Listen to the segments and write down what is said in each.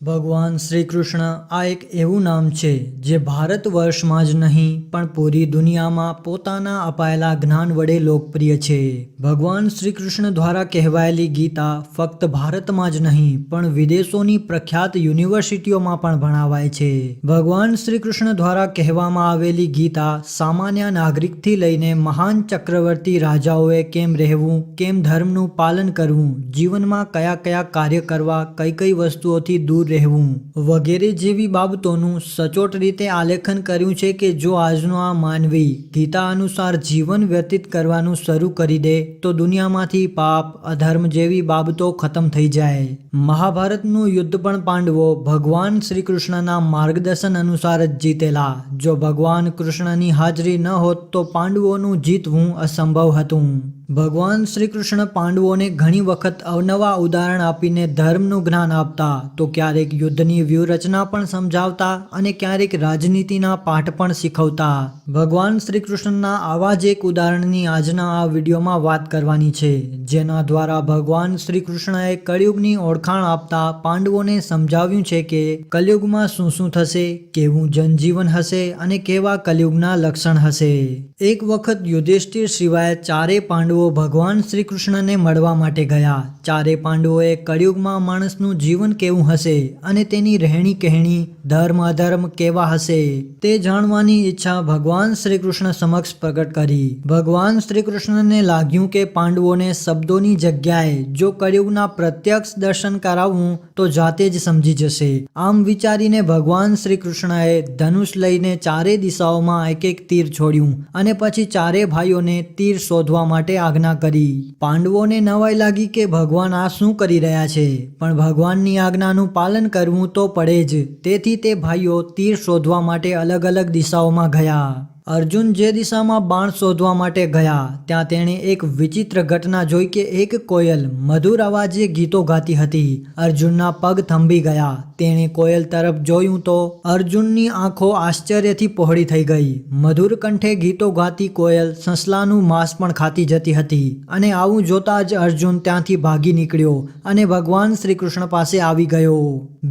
ભગવાન શ્રી કૃષ્ણ આ એક એવું નામ છે જે ભારત વર્ષમાં જ નહીં, પણ પૂરી દુનિયામાં પોતાના અપાયેલા જ્ઞાન વડે લોકપ્રિય છે. ભગવાન શ્રી કૃષ્ણ દ્વારા કહેવાયેલી ગીતા ફક્ત ભારતમાં જ નહીં, પણ વિદેશોની પ્રખ્યાત યુનિવર્સિટીઓમાં પણ ભણાવાય છે. ભગવાન શ્રી કૃષ્ણ દ્વારા કહેવામાં આવેલી ગીતા સામાન્ય નાગરિકથી લઈને મહાન ચક્રવર્તી રાજાઓએ કેમ રહેવું, કેમ ધર્મનું પાલન કરવું, જીવનમાં કયા કયા કાર્ય કરવા, કઈ કઈ વસ્તુઓથી દૂર રહેવું. વગેરે જેવી બાબતોનું સચોટ રીતે આલેખન કર્યું છે કે જો આજનો આ માનવી ગીતા અનુસાર જીવન વ્યતીત કરવાનું શરૂ કરી દે, તો દુનિયામાંથી પાપ, અધર્મ જેવી બાબતો ખતમ થઈ જાય. મહાભારતનું યુદ્ધ પણ પાંડવો ભગવાન શ્રી કૃષ્ણના માર્ગદર્શન અનુસાર જ જીતેલા. જો ભગવાન કૃષ્ણની હાજરી ન હોત, તો પાંડવોનું જીતવું અસંભવ હતું. ભગવાન શ્રી કૃષ્ણ પાંડવોને ઘણી વખત અવનવા ઉદાહરણ આપીને ધર્મનું જ્ઞાન આપતા, તો ક્યારેક યુદ્ધની વ્યૂહરચના પણ સમજાવતા અને ક્યારેક રાજનીતિના પાઠ પણ શીખવતા. ભગવાન શ્રી કૃષ્ણના આવા જ એક ઉદાહરણની આજના આ વિડીયોમાં વાત કરવાની છે, જેના દ્વારા ભગવાન શ્રી કૃષ્ણએ કળિયુગની ઓળખાણ આપતા પાંડવોને સમજાવ્યું છે કે કલયુગમાં શું શું થશે, કેવું જનજીવન હશે અને કેવા કલયુગના લક્ષણ હશે. એક વખત યુધિષ્ઠિર સિવાય ચારે પાંડવો ભગવાન શ્રી કૃષ્ણને મળવા માટે ગયા. ચારે પાંડવોએ કળિયુગમાં માણસનું જીવન કેવું હશે અને તેની રહેણી કહેણી ધર્મ અધર્મ કેવા હશે તે જાણવાની ઈચ્છા ભગવાન શ્રી કૃષ્ણ સમક્ષ પ્રગટ કરી. ભગવાન શ્રી કૃષ્ણને લાગ્યું કે પાંડવોને શબ્દોની જગ્યાએ જો કળિયુગના પ્રત્યક્ષ દર્શન કરાવવું તો જાતે જ સમજી જશે. આમ વિચારીને ભગવાન શ્રી કૃષ્ણએ ધનુષ લઈને ચારે દિશાઓમાં એક એક તીર છોડ્યું અને પછી ચારે ભાઈઓને તીર શોધવા માટે આજ્ઞા કરી. પાંડવોને નવાઈ લાગી કે ભગવાન આ શું કરી રહ્યા છે? પણ ભગવાનની આજ્ઞાનું પાલન કરવું તો પડે જ. તેથી તે ભાઈઓ તીર શોધવા માટે અલગ અલગ દિશાઓમાં ગયા. અર્જુન જે દિશામાં બાણ શોધવા માટે ગયા, ત્યાં તેણે એક વિચિત્ર ઘટના જોઈ કે એક કોયલ મધુર અવાજે ગીતો ગાતી હતી. અર્જુનના પગ થંભી ગયા. તેણે કોયલ તરફ જોયું તો અર્જુનની આંખો આશ્ચર્યથી પહોળી થઈ ગઈ. મધુર કંઠે ગીતો ગાતી કોયલ સસલાનું માંસ પણ ખાતી જતી હતી અને આવું જોતા જ અર્જુન ત્યાંથી ભાગી નીકળ્યો અને ભગવાન શ્રી કૃષ્ણ પાસે આવી ગયો.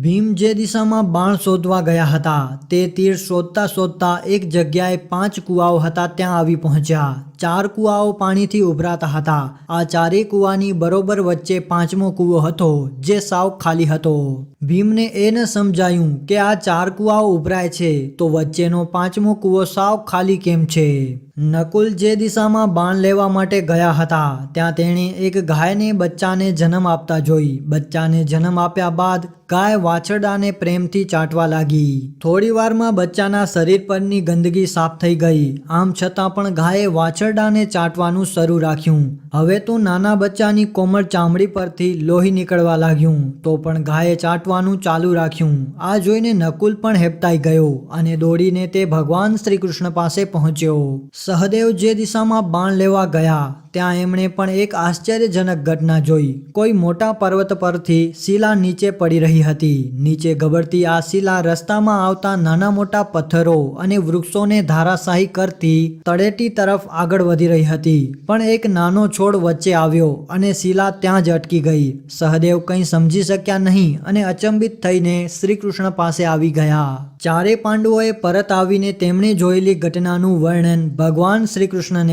ભીમ જે દિશામાં બાણ શોધવા ગયા હતા, તે તીર શોધતા શોધતા એક જગ્યાએ પાંચ કુવાઓ હતા ત્યાં આવી પહોંચ્યા. ચાર કૂવાઓ પાણીથી ઉભરાતા હતા. આ ચારેય કૂવાની બરોબર વચ્ચે પાંચમો કૂવો હતો, જે સાવ ખાલી હતો. ભીમને એ ન સમજાયું કે આ ચાર કૂવાઓ ઉભરાય છે, તો વચ્ચેનો પાંચમો કૂવો સાવ ખાલી કેમ છે? નકુલ જે દિશામાં બાણ લેવા માટે ગયા હતા, ત્યાં તેણે એક ગાયને બચ્ચાને જન્મ આપતા જોઈ. બચ્ચાને જન્મ આપ્યા બાદ ગાય વાછરડાને પ્રેમથી ચાટવા લાગી. થોડી વારમાં બચ્ચાના શરીર પરની ગંદકી સાફ થઈ ગઈ. આમ છતાં પણ ગાયે વાછરડાને ચાટવાનું શરૂ રાખ્યું. હવે તો નાના બચ્ચાની કોમળ ચામડી પરથી લોહી નીકળવા લાગ્યું. તો પણ ગાયે ચાટવાનું ચાલુ રાખ્યું. આ જોઈને નકુલ પણ હેપતાઈ ગયો અને દોડીને તે ભગવાન શ્રી પાસે પહોંચ્યો. સહદેવ જે દિશામાં બાણ લેવા ગયા, ત્યાં એમણે પણ એક આશ્ચર્યજનક ઘટના જોઈ. કોઈ મોટા પર્વત પરથી શિલા નીચે પડી રહી હતી. નીચે ગબડતી આ શિલા રસ્તામાં આવતા નાના મોટા પથ્થરો અને વૃક્ષોને ધારાશાહી કરતી તળેટી તરફ આગળ વધી રહી હતી. પણ એક નાનો છોડ વચ્ચે આવ્યો અને શિલા ત્યાં જ અટકી ગઈ. સહદેવ કંઈ સમજી શક્યા નહીં અને અચંબિત થઈને શ્રી પાસે આવી ગયા. ચારે પાંડવોએ પરત આવીને તેમણે જોયેલી ઘટનાનું વર્ણન ભગવાન શ્રી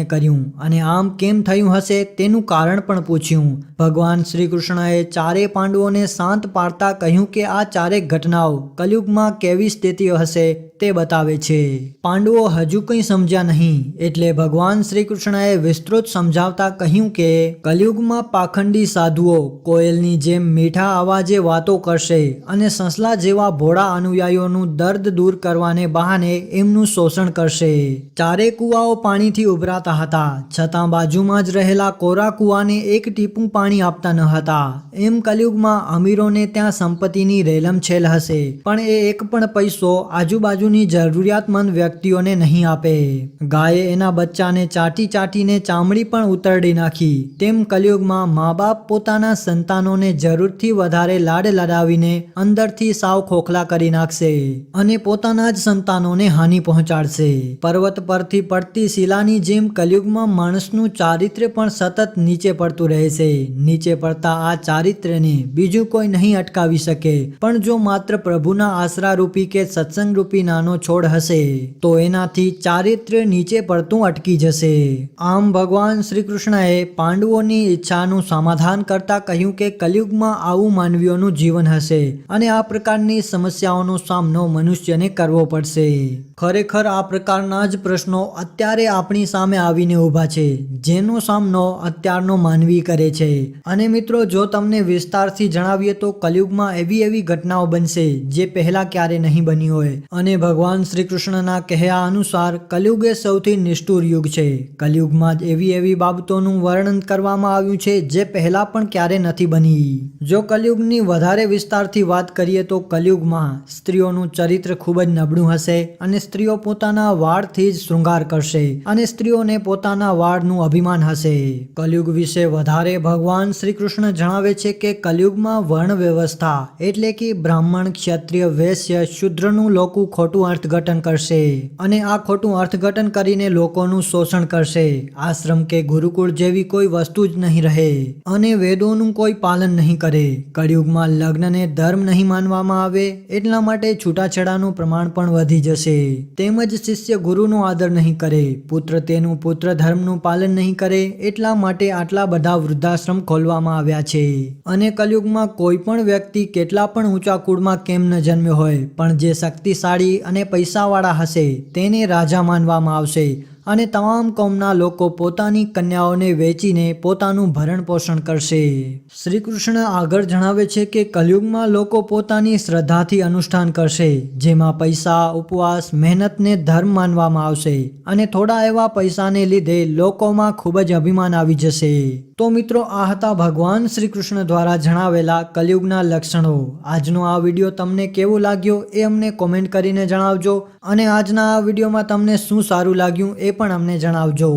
કર્યું. અને આમ કેમ થયું હશે તેનું કારણ પણ પૂછ્યું. ભગવાન શ્રી કૃષ્ણએ ચારે પાંડવોને શાંત પાડતા કહ્યું કે આ ચારેક ઘટનાઓ કલયુગમાં કેવી સ્થિતિ હશે તે બતાવે છે. પાંડવો હજુ કંઈ સમજ્યા નહીં. એટલે ભગવાન શ્રી કૃષ્ણએ વિસ્તૃત સમજાવતા કહ્યું કે, કલયુગમાં પાખંડી સાધુઓ કોયલની જેમ મીઠા અવાજે વાતો કરશે અને સસલા જેવા ભોળા અનુયાયીઓનું દર્દ દૂર કરવાને બહાને એમનું શોષણ કરશે. ચારે કુવાઓ પાણીથી ઉભરાતા હતા. છતાં બાજુમાં જ રહેલા કોરા કુવાને એક ટીપું પાણી આપતા ન હતા. એમ કલયુગમાં અમીરોને ત્યાં સંપત્તિની રેલમછેલ હશે. પણ એ એક પણ પૈસો આજુબાજુની જરૂરિયાતમંદ વ્યક્તિઓને નહીં આપે. ગાયે એના બચ્ચાને ચાટ ચાટી ચાટીને ચામડી પણ ઉતરડી નાખી. તેમ કલયુગમાં મા બાપ પોતાના સંતાનોને જરૂરથી વધારે લાડ લડાવીને અંદરથી સાવ ખોખલા કરી નાખશે અને પોતાના જ સંતાનોને હાનિ પહોંચાડશે. પર્વત પરથી પડતી શિલાની જેમ કલયુગમાં માણસનું ચારિત્ર્ય પણ સતત નીચે પડતું રહેશે. નીચે પડતા આ ચારિત્ર્યને બીજું કોઈ નહીં અટકાવી શકે. પણ જો માત્ર પ્રભુના આશરા રૂપી કે સત્સંગ રૂપી નાનો છોડ હશે, તો એનાથી ચારિત્ર્ય નીચે પડતું અટકી જશે. આમ ભગવાન શ્રી કૃષ્ણએ પાંડવોની ઈચ્છાનું સમાધાન કરતા કહ્યું કે કલયુગમાં આવું માનવીઓનું જીવન હશે અને આ પ્રકારની સમસ્યાઓનો સામનો મનુષ્યને કરવો પડશે. ખરેખર આ પ્રકારના જ પ્રશ્નો અત્યારે આપણી સામે આવીને ઊભા છે, જેનો સામનો અત્યારનો માનવી કરે છે. અને મિત્રો, જો તમને વિસ્તારથી જણાવીએ તો કલયુગમાં એવી એવી ઘટનાઓ બનશે જે પહેલા ક્યારે નહીં બની હોય. અને ભગવાન શ્રી કૃષ્ણના કહ્યા અનુસાર કલયુગ એ સૌથી નિષ્ઠુર યુગ છે. કલયુગમાં જ એવી એવી બાબતોનું વર્ણન કરવામાં આવ્યું છે જે પહેલા પણ ક્યારે નથી બની. જો કલયુગની વધારે વિસ્તારથી વાત કરીએ તો કલયુગમાં સ્ત્રીઓનું ચરિત્ર ખૂબ જ નબળું હશે અને સ્ત્રીઓ પોતાના વાળથી જ શૃંગાર કરશે અને સ્ત્રીઓને પોતાના વાળનું અભિમાન હશે. કલયુગ વિશે વધારે ભગવાન શ્રી કૃષ્ણ જણાવે છે કે કલયુગમાં વર્ણ વ્યવસ્થા એટલે કે બ્રાહ્મણ, ક્ષત્રિય, વૈશ્ય, શુદ્રનું લોકો ખોટું અર્થઘટન કરશે અને આ ખોટું અર્થઘટન કરીને લોકોનું શોષણ કરશે. આશ્રમ કે ગુરુકુળ જેવી કોઈ વસ્તુ જ નહીં રહે અને વેદોનું કોઈ પાલન નહીં કરે. કળિયુગમાં લગ્નને ધર્મ નહીં માનવામાં આવે એટલા માટે છૂટાછેડાનું પ્રમાણ પણ વધી જશે. તેમજ શિષ્ય ગુરુનો આદર નહીં કરે. પુત્ર તેનું પુત્ર ધર્મનું પાલન નહીં કરે એટલા માટે આટલા બધા વૃદ્ધાશ્રમ ખોલવામાં આવ્યા છે. અને કલયુગમાં કોઈ પણ વ્યક્તિ કેટલા પણ ઊંચા કુળમાં કેમ ન જન્મ્યો હોય, પણ જે શક્તિશાળી અને પૈસાવાળા હશે, તેને રાજા માનવામાં આવશે. અને તમામ કોમના લોકો પોતાની કન્યાઓને વેચીને પોતાનું ભરણ પોષણ કરશે. શ્રી કૃષ્ણ આગળ જણાવે છે કે કલયુગમાં લોકો પોતાની શ્રદ્ધાથી અનુષ્ઠાન કરશે, જેમાં પૈસા, ઉપવાસ, મહેનતને ધર્મ માનવામાં આવશે અને થોડા એવા પૈસાને લીધે લોકોમાં ખૂબ જ અભિમાન આવી જશે. તો મિત્રો, આ હતા ભગવાન શ્રી કૃષ્ણ દ્વારા જણાવેલા કલયુગના લક્ષણો. આજનો આ વીડિયો તમને કેવો લાગ્યો એ અમને કોમેન્ટ કરીને જણાવજો અને આજના આ વિડીયોમાં તમને શું સારું લાગ્યું એ પણ અમને જણાવજો.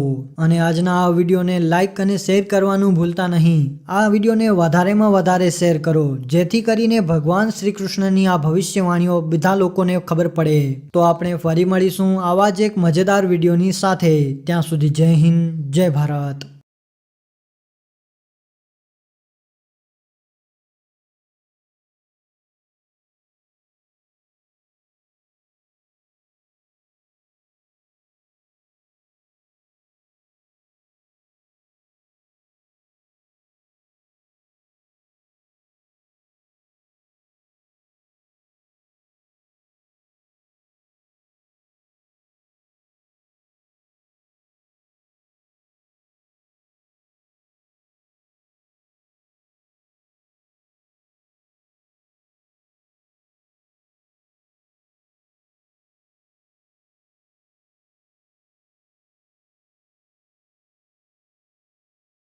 અને આજના આ વિડીયોને લાઇક અને શેર કરવાનું ભૂલતા નહીં. આ વિડીયોને વધારેમાં વધારે શેર કરો. જેથી કરીને ભગવાન શ્રી કૃષ્ણની આ ભવિષ્યવાણીઓ બધા લોકોને ખબર પડે. તો આપણે ફરી મળીશું આવા જ એક મજેદાર વિડીયોની સાથે. ત્યાં સુધી જય હિન્દ, જય ભારત.